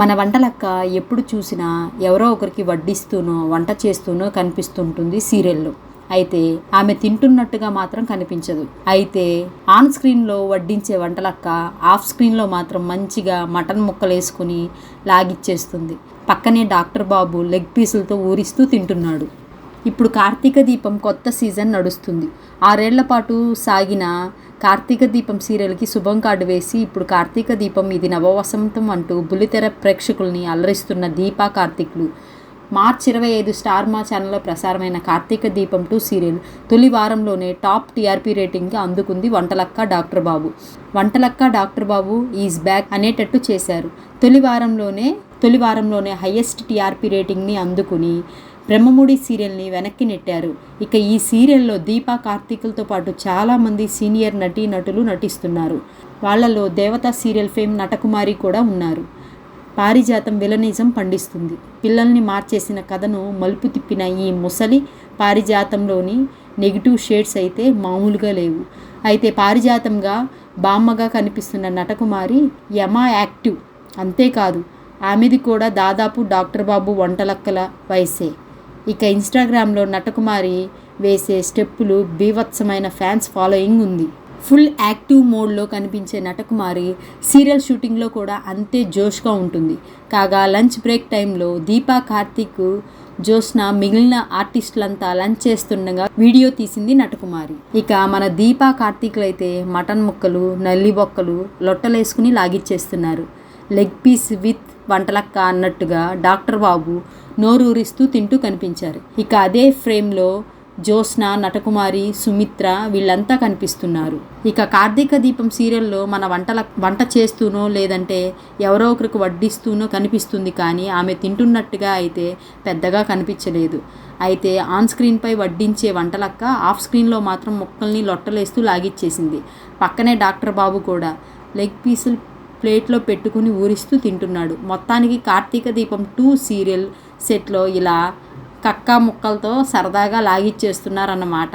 మన వంటలక్క ఎప్పుడు చూసినా ఎవరో ఒకరికి వడ్డిస్తూనో వంట చేస్తూనో కనిపిస్తుంటుంది సీరియల్లో. అయితే ఆమె తింటున్నట్టుగా మాత్రం కనిపించదు. అయితే ఆన్ స్క్రీన్లో వడ్డించే వంటలక్క ఆఫ్ స్క్రీన్లో మాత్రం మంచిగా మటన్ ముక్కలు వేసుకుని లాగిచ్చేస్తుంది. పక్కనే డాక్టర్ బాబు లెగ్ పీసులతో ఊరిస్తూ తింటున్నాడు. ఇప్పుడు కార్తీక దీపం కొత్త సీజన్ నడుస్తుంది. ఆరేళ్ళ పాటు సాగిన కార్తీక దీపం సీరియల్కి శుభం కార్డు వేసి ఇప్పుడు కార్తీక దీపం ఇది నవవసంతం అంటూ బుల్లితెర ప్రేక్షకుల్ని అలరిస్తున్న దీపా కార్తీక్లు. మార్చ్ ఇరవై ఐదు స్టార్ మా ఛానల్లో ప్రసారమైన కార్తీక దీపం టూ సీరియల్ తొలి వారంలోనే టాప్ టీఆర్పీ రేటింగ్కి అందుకుంది Vantalakka doctor Babu. Vantalakka doctor Babu is back అనేటట్టు చేశారు. తొలి వారంలోనే తొలి వారంలోనే హయ్యెస్ట్ టీఆర్పీ రేటింగ్ని అందుకుని బ్రహ్మముడి సీరియల్ని వెనక్కి నెట్టారు. ఇక ఈ సీరియల్లో దీపా కార్తీకులతో పాటు చాలామంది సీనియర్ నటీ నటులు నటిస్తున్నారు. వాళ్ళలో దేవతా సీరియల్ ఫేమ్ నటకుమారి కూడా ఉన్నారు. పారిజాతం విలనిజం పండిస్తుంది. పిల్లల్ని మార్చేసిన కథను మలుపు తిప్పిన ఈ ముసలి పారిజాతంలోని నెగిటివ్ షేడ్స్ అయితే మామూలుగా లేవు. అయితే పారిజాతంగా బామ్మగా కనిపిస్తున్న నటకుమారి యమా యాక్టివ్. అంతేకాదు ఆమెది కూడా దాదాపు డాక్టర్ బాబు వంటలక్కల వయసే. ఇక ఇన్స్టాగ్రామ్లో నటకుమారి వేసే స్టెప్పులు బీభత్సమైన ఫ్యాన్స్ ఫాలోయింగ్ ఉంది. ఫుల్ యాక్టివ్ మోడ్లో కనిపించే నటకుమారి సీరియల్ షూటింగ్లో కూడా అంతే జోష్గా ఉంటుంది. కాగా లంచ్ బ్రేక్ టైంలో దీపా కార్తీక్ జోష్న మిగిలిన ఆర్టిస్టులంతా లంచ్ చేస్తుండగా వీడియో తీసింది నటకుమారి. ఇక మన దీపా కార్తీక్లు అయితే మటన్ ముక్కలు నల్లి బొక్కలు లొట్టలేసుకుని లాగిచ్చేస్తున్నారు. లెగ్ పీస్ విత్ వంటలక్క అన్నట్టుగా డాక్టర్ బాబు నోరూరిస్తూ తింటూ కనిపించారు. ఇక అదే ఫ్రేమ్లో జ్యోత్స్న నటకుమారి సుమిత్ర వీళ్ళంతా కనిపిస్తున్నారు. ఇక కార్తీక దీపం సీరియల్లో మన వంటల వంట చేస్తూనో లేదంటే ఎవరో ఒకరికి వడ్డిస్తూనో కనిపిస్తుంది కానీ ఆమె తింటున్నట్టుగా అయితే పెద్దగా కనిపించలేదు. అయితే ఆన్ స్క్రీన్పై వడ్డించే వంటలక్క ఆఫ్ స్క్రీన్లో మాత్రం ముక్కల్ని లొట్టలేస్తూ లాగిచ్చేసింది. పక్కనే డాక్టర్ బాబు కూడా లెగ్ పీసులు ప్లేట్లో పెట్టుకుని ఊరిస్తూ తింటున్నాడు. మొత్తానికి కార్తీక దీపం టూ సీరియల్ సెట్లో ఇలా కక్కా ముక్కలతో సరదాగా లాగిచ్చేస్తున్నారన్నమాట.